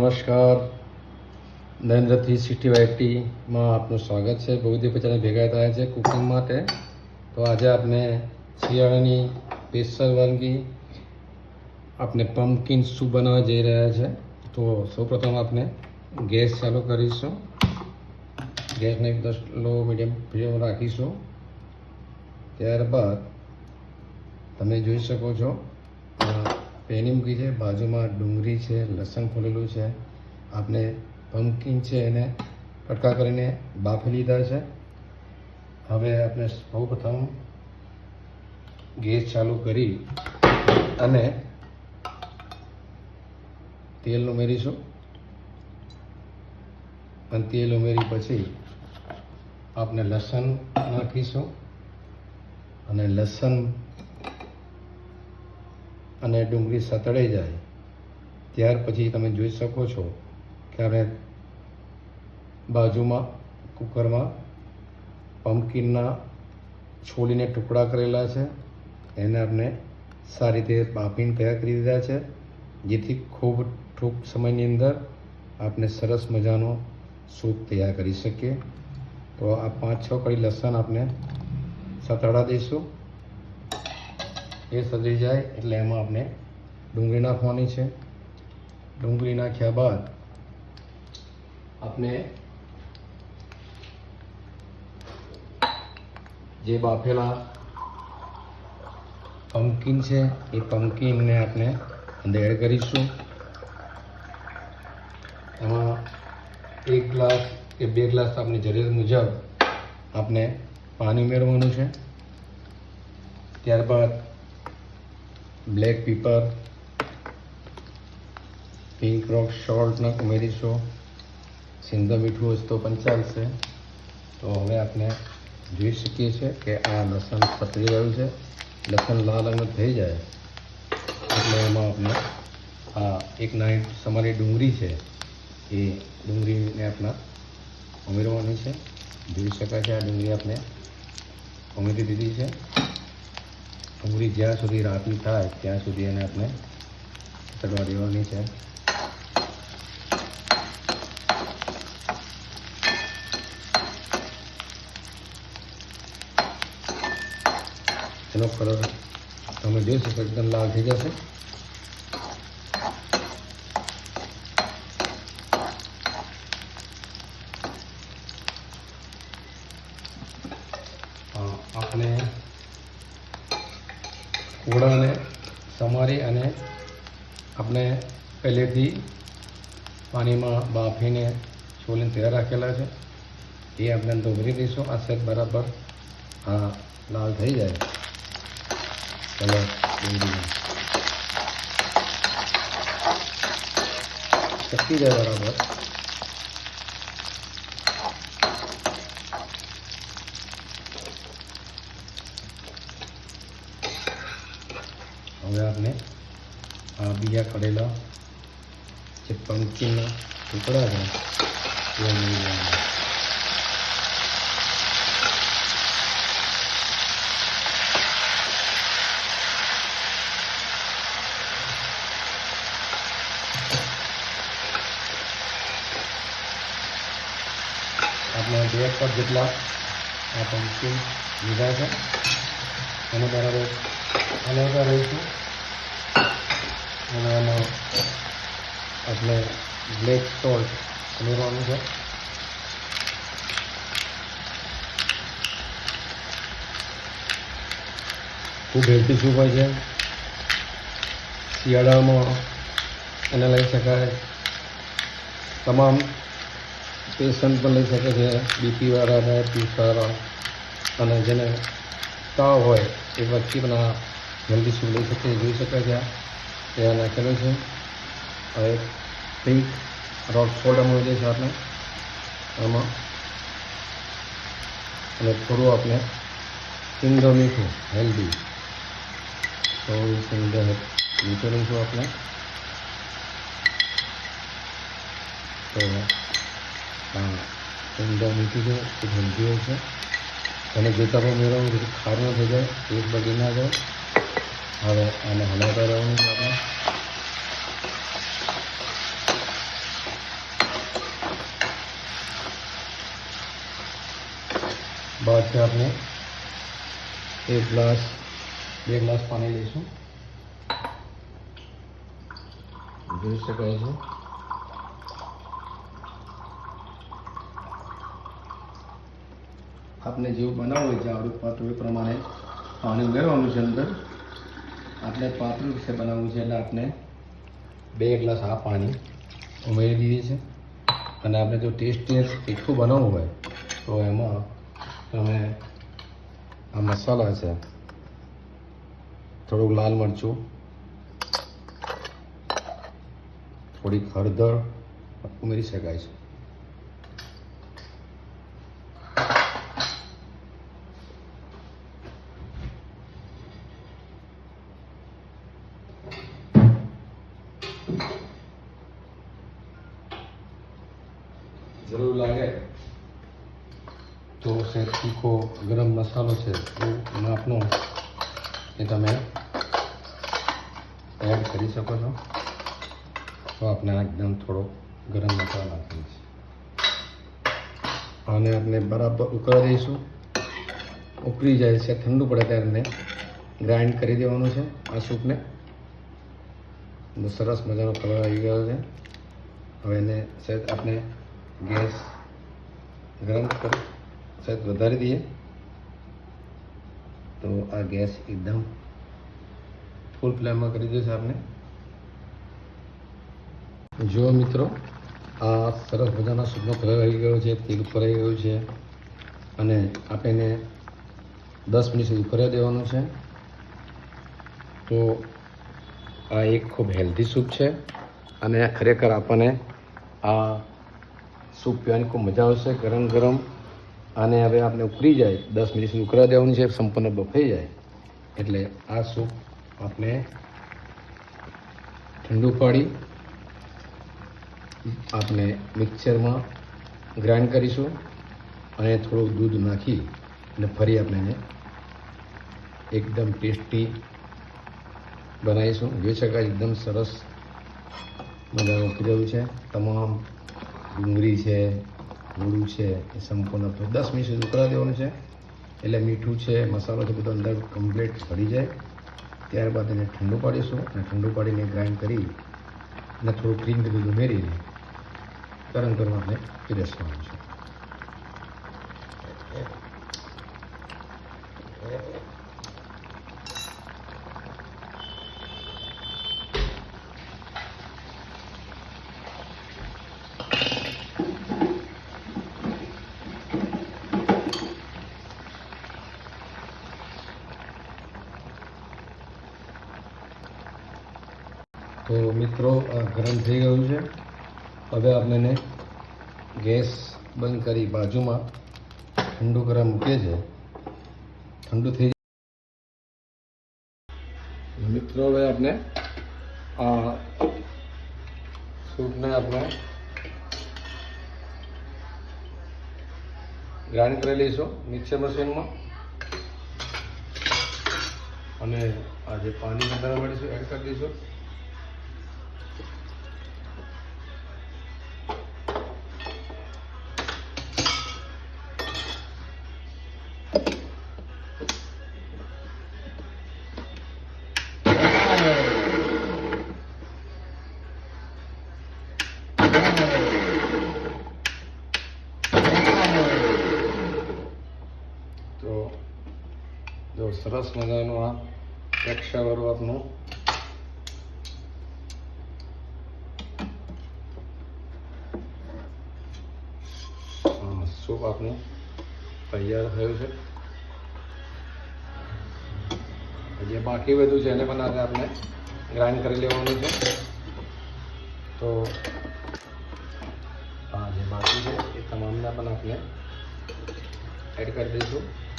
નમસ્કાર. Narendra three sixty વાઇટીમાં આપનું સ્વાગત છે. બહુ પછી ભેગા થયા છે કુકિંગ માટે. તો આજે આપણે શિયાળાની સ્પેશિયલ વાનગી આપણે પમ્પકિન સૂપ બનાવવા જઈ રહ્યા છે. તો સૌપ્રથમ આપણે ગેસ ચાલુ કરીશું. ગેસને એક દસ લો મીડિયમ ફ્લેમ રાખીશું. ત્યારબાદ તમે જોઈ શકો છો પેની મૂકી છે, બાજુમાં ડુંગળી છે, લસણ ફોલેલું છે. આપણે પમ્પકિન છે એને કટકા કરીને બાફી લીધા છે. હવે આપણે સૌ પ્રથમ ગેસ ચાલુ કરી અને તેલ ઉમેરીશું. અને તેલ ઉમેરી પછી આપણે લસણ નાખીશું. અને લસણ અને ડુંગળી સતળાઈ જાય. ત્યાર પછી તમે જોઈ શકો છો કે આપણે બાજુમાં, કુકરમાં પમ્પકિનના છોલીને ટુકડા કરેલા છે. એને આપણે સારી રીતે બાફીને તૈયાર કરી દીધા છે. જેથી ખૂબ ટૂંક સમયની અંદર આપણે સરસ મજાનો સૂપ તૈયાર કરી શકીએ. તો આ પાંચ છ કળી લસણ આપણે સતળા દઈશું. એ સજી જાય એટલે એમાં આપણે ડુંગળી નાખવાની છે. ડુંગળી નાખ્યા બાદ આપણે જે બાફેલા પમ્પકિન છે, એ પમ્પકિનને આપણે અંદર કરીશું. એમાં એક ગ્લાસ કે બે ગ્લાસ આપની જરૂરિયાત મુજબ આપણે પાણી ઉમેરવાનું છે. ત્યારબાદ બ્લેક પીપર, પિંક રોક સોલ્ટને ઉમેરીશું, સિંધો મીઠું હશે તો પણ ચાલશે. તો હવે આપણે જોઈ શકીએ છીએ કે આ લસણ પતરી રહ્યું છે. લસણ લાલ રંગ થઈ જાય. એટલે એમાં આપણે આ એક નાની સમારી ડુંગળી છે. એ ડુંગળીને આપણે ઉમેરવાની છે. જોઈ શકાય છે આ ડુંગળી આપણે ઉમેરી દીધી છે. ડુંગળી જ્યાં સુધી રાતની થાય, ત્યાં સુધી એને આપણે ચડવા દેવાની છે. એનો કલર તમે જોઈ શકો, એકદમ લાલ થઈ જશે. આપણે કોળાને સમારી અને આપણે પહેલેથી પાણીમાં બાફીને છોલીને તૈયાર રાખેલા છે. એ આપણે અંદર દઈશું. આ સેટ બરાબર આ લાલ થઈ જાય. કલર ડુંગળીનો જાય બરાબર. હવે આપણે આ બીજા કરેલા જે પંકીના ટુકડા છે આપણે બે કપ જેટલા આ પમ્પકિન લીધા છે. એને બરાબર હલાવતા રહીશું. અને એમાં આપણે બ્લેક સોલ્ટ ઉમેરવાનું છે. ખૂબ હેલ્ધી સૂપ હોય છે. શિયાળામાં એને લઈ શકાય. તમામ પેશન્ટ પણ લઈ શકે છે બીપીવાળા ડાયાબિટીસવાળા અને જેને તાવ હોય એ વ્યક્તિ પણ આ જલ્દી શું લઈ શકે જોઈ શકાય છે ત્યાં નાખેલો છે. હવે પિંક રોક સોલ્ટ જાય છે આપણે આમાં. અને થોડું આપણે સિંગર મીઠું હેલ્ધી થોડું સિંગર મીઠું લઈશું આપણે. તો હા સિંગર મીઠું છે એ હેલ્ધી હોય છે. અને જોતા પણ મેળવવું ખારું થઈ જાય એક બગી ના જાય. હવે આને હલાવતા રહેવાનું છે આપણે. બાદ છે આપણે એક ગ્લાસ, બે ગ્લાસ પાણી લઈશું. જોઈ શકાય છે. આપને જેવું બનાવવું હોય જાવડું પાત્ર એ પ્રમાણે પાણી ઉમેરવાનું છે અંદર. આપણે પાતળું છે બનાવવું છે એટલે આપણે બે ગ્લાસ આ પાણી ઉમેરી દઈએ છે. અને આપણે જો ટેસ્ટી તીખું બનાવવું હોય, તો એમાં તમે આ મસાલા છે, થોડુંક લાલ મરચું, થોડીક હળદર ઉમેરી શકાય છે. છે તીખો ગરમ મસાલો છે, એ માપનો એ તમે એડ કરી શકો છો. તો આપણે એકદમ થોડો ગરમ મસાલો નાખીએ છીએ આને આપણે બરાબર ઉકળી દઈશું. ઉકળી જાય છે, ઠંડુ પડે ત્યારે એને ગ્રાઇન્ડ કરી દેવાનું છે, આ સૂપને. સરસ મજાનો કલર આવી ગયો છે. હવે એને સહેજ આપણે ગેસ ગરમ કરી સહેજ વધારી દઈએ. તો આ ગેસ એકદમ ફૂલ ફ્લેમમાં કરી દઈશું આપણે જુઓ મિત્રો, આ સરસ મજાનો સૂપનો કલર આવી ગયો છે, તેલ ઉપર આવી ગયું છે. અને આપણે એને દસ મિનિટ સુધી ઉકળવા દેવાનું છે. તો આ એક ખૂબ હેલ્ધી સૂપ છે. અને ખરેખર આપણને આ સૂપ પીવાની ખૂબ મજા આવશે. ગરમ ગરમ અને હવે આપણે ઉકળી જાય. દસ મિનિટ સુધી ઉકળવા દેવાનું છે, સંપૂર્ણ બફાઈ જાય. એટલે આ સૂપ આપણે ઠંડુ પાડી, આપણે મિક્સરમાં ગ્રાઇન્ડ કરીશું અને થોડુંક દૂધ નાખી અને ફરી આપણે એકદમ ટેસ્ટી બનાવીશું. જોઈ શકાય એકદમ સરસ મજાનું ઉકળી રહ્યું છે. તમામ ડુંગળી છે ગોળું છે એ સંપૂર્ણ દસ મિનિટ સુધી ઉકળા દેવાનું છે. એટલે મીઠું છે, મસાલો છે, બધો અંદર કમ્પ્લીટ ભળી જાય. ત્યારબાદ એને ઠંડુ પાડીશું અને ઠંડુ પાડીને ગ્રાઇન્ડ કરી અને થોડું ક્રીમ બધું ઉમેરીને ગરમ ગરમ આપણે પીરસવાનું છે તો મિત્રો આ ગરમ થઈ ગયું છે. હવે આપણે એને ગેસ બંધ કરી બાજુમાં ઠંડુ કરવા મૂકીએ છે ઠંડુ થઈ મિત્રો, હવે આપણે આ સૂપને આપણે ગ્રાઇન્ડ કરી લઈશું મિક્સર મશીનમાં. અને આ જે પાણી અંદર મળીશું એડ કરી દઈશું. સરસ મજાનું આ આપનું અ, સૂપ આપનું તૈયાર થયું છે. જે બાકી બધું છે એને પણ આજે આપણે ગ્રાઇન્ડ કરી લેવાનું છે. તો આ જે બાકી છે એ તમામને પણ આપણે એડ કરી દઈશું.